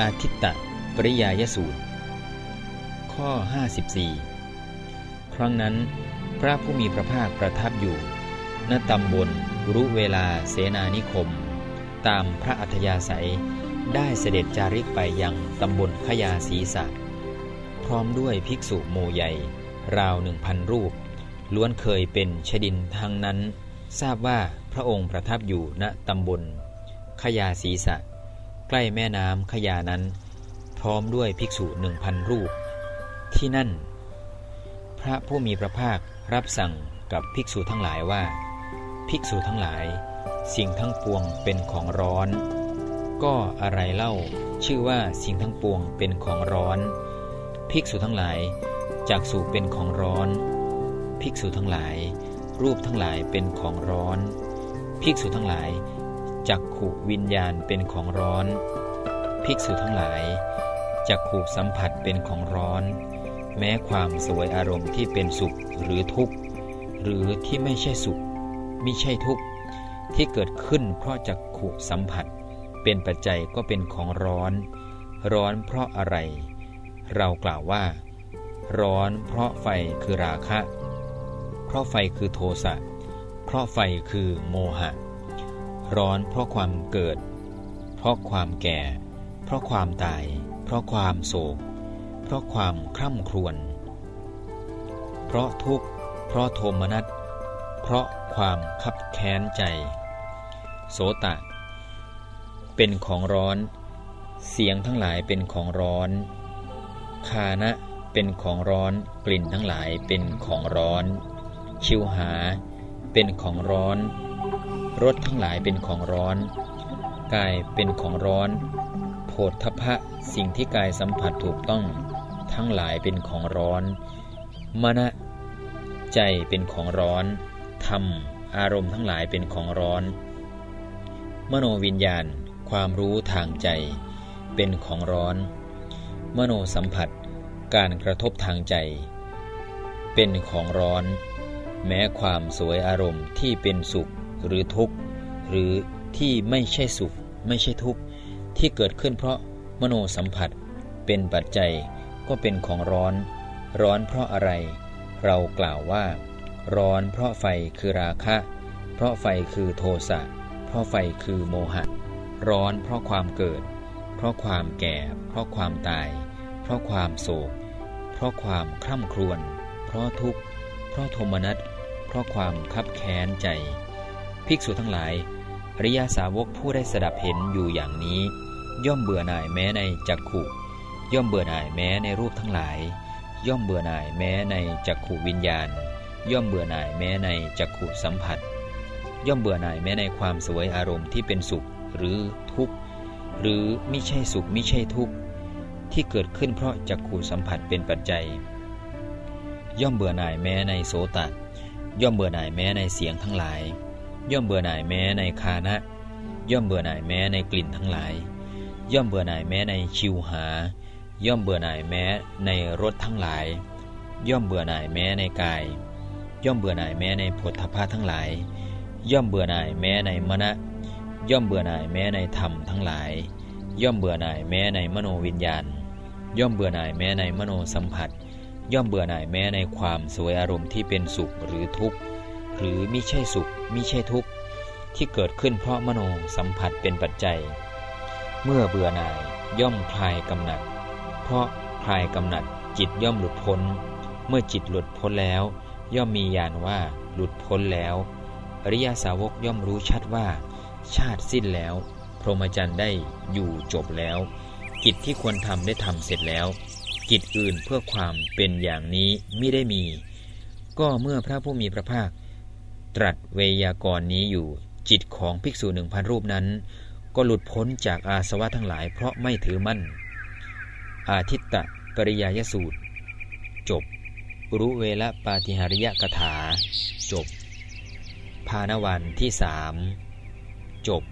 อาทิตตปริยายสูตร ข้อ 54 ครั้งนั้น พระผู้มีพระภาคประทับอยู่ ณตำบลรุเวลาเสนานิคม ตามพระอัธยาศัยได้เสด็จจาริกไปยังตำบลขยาศีสะพร้อมด้วยภิกษุโมใหญ่ ราวหนึ่งพันรูป ล้วนเคยเป็นชดินทางนั้น ทราบว่าพระองค์ประทับอยู่ณตำบลขยาศีสะ ใกล้แม่น้ำขยานั้น พร้อมด้วยภิกษุหนึ่งพันรูป ที่นั่น พระผู้มีพระภาครับสั่งกับภิกษุทั้งหลายว่า ภิกษุทั้งหลาย สิ่งทั้งปวงเป็นของร้อน ก็อะไรเล่าชื่อว่าสิ่งทั้งปวงเป็นของร้อน ภิกษุทั้งหลายจากสู่เป็นของร้อน ภิกษุทั้งหลาย รูปทั้งหลายเป็นของร้อน ภิกษุทั้งหลาย จักขุวิญญาณเป็นของร้อน ภิกษุทั้งหลายจักขุสัมผัสเป็นของร้อน แม้ความสวยอารมณ์ที่เป็นสุขหรือทุกข์ หรือที่ไม่ใช่สุขไม่ใช่ทุกข์ ที่เกิดขึ้นเพราะจักขุสัมผัส เป็นปัจจัยก็เป็นของร้อน ร้อนเพราะอะไร เรากล่าวว่า ร้อนเพราะไฟคือราคะ เพราะไฟคือโทสะเพราะไฟคือโมหะ ร้อนเพราะความเกิด เพราะความแก่ เพราะความตาย เพราะความโศก เพราะความคร่ำครวญ เพราะทุกข์ เพราะโทมนัส เพราะความคับแค้นใจ โสตะ เป็นของร้อน เสียงทั้งหลายเป็นของร้อน คานะ เป็นของร้อน กลิ่นทั้งหลายเป็นของร้อน ชิวหา เป็นของร้อน รสทั้งหลายเป็นของร้อน กายเป็นของร้อน โผฏฐพะสิ่งที่กายสัมผัสถูกต้อง ทั้งหลายเป็นของร้อนมณะใจเป็นของร้อน ธรรม อารมณ์ทั้งหลายเป็นของร้อน มโนวิญญาณ ความรู้ทางใจ เป็นของร้อน มโนสัมผัส การกระทบทางใจ เป็นของร้อน แม้ความสวยอารมณ์ที่เป็นสุข หรือทุกข์ หรือที่ไม่ใช่สุข ไม่ใช่ทุกข์ ที่เกิดขึ้นเพราะมโนสัมผัส เป็นปัจจัยก็เป็นของร้อน ร้อนเพราะอะไร เรากล่าวว่า ร้อนเพราะไฟคือราคะ เพราะไฟคือโทสะ เพราะไฟคือโมหะ ร้อนเพราะความเกิด เพราะความแก่ เพราะความตาย เพราะความโศก เพราะความคร่ำครวญ เพราะทุกข์ เพราะโทมนัส เพราะความคับแค้นใจ ภิกษุทั้งหลายอริยาสาวกผู้ได้สดับเห็นอยู่อย่างนี้ ย่อมเบื่อหน่ายแม้ในจักขุ ย่อมเบื่อหน่ายแม้ในรูปทั้งหลาย ย่อมเบื่อหน่ายแม้ในจักขุวิญญาณ ย่อมเบื่อหน่ายแม้ในจักขุสัมผัส ย่อมเบื่อหน่ายแม้ในความสวยอารมณ์ที่เป็นสุขหรือทุกข์ หรือไม่ใช่สุขไม่ใช่ทุกข์ ที่เกิดขึ้นเพราะจักขุสัมผัสเป็นปัจจัย ย่อมเบื่อหน่ายแม้ในโสตย่อมเบื่อหน่ายแม้ในเสียงทั้งหลาย ย่อมเบื่อหน่ายแม้ในคานะ ย่อมเบื่อหน่ายแม้ในกลิ่นทั้งหลาย ย่อมเบื่อหน่ายแม้ในชิวหา ย่อมเบื่อหน่ายแม้ในรสทั้งหลาย ย่อมเบื่อหน่ายแม้ในกาย ย่อมเบื่อหน่ายแม้ในผลทพะทั้งหลาย ย่อมเบื่อหน่ายแม้ในมณะย่อมเบื่อหน่ายแม้ในธรรมทั้งหลาย ย่อมเบื่อหน่ายแม้ในมโนวิญญาณ ย่อมเบื่อหน่ายแม้ในมโนสัมผัส ย่อมเบื่อหน่ายแม้ในความสวยอารมณ์ที่เป็นสุขหรือทุกข์ หรือมิใช่สุข มิใช่ทุกข์ที่เกิดขึ้นเพราะมโนสัมผัสเป็นปัจจัย เมื่อเบื่อหน่ายย่อมคลายกำหนัด เพราะคลายกำหนัดจิตย่อมหลุดพ้น เมื่อจิตหลุดพ้นแล้ว ย่อมมีญาณว่าหลุดพ้นแล้ว อริยาสาวกย่อมรู้ชัดว่า ชาติสิ้นแล้ว พรหมจรรย์ได้อยู่จบแล้ว กิจที่ควรทำได้ทำเสร็จแล้ว กิจอื่นเพื่อความเป็นอย่างนี้ไม่ได้มี ก็เมื่อพระผู้มีพระภาค ตรัสเวยากรณ์นี้อยู่ จิตของภิกษุหนึ่งพันรูปนั้น ก็หลุดพ้นจากอาสวะทั้งหลายเพราะไม่ถือมั่น อาทิตตะปริยายสูตร จบ รุเวละปาติหาริยกถา จบพานวันที่สามจบ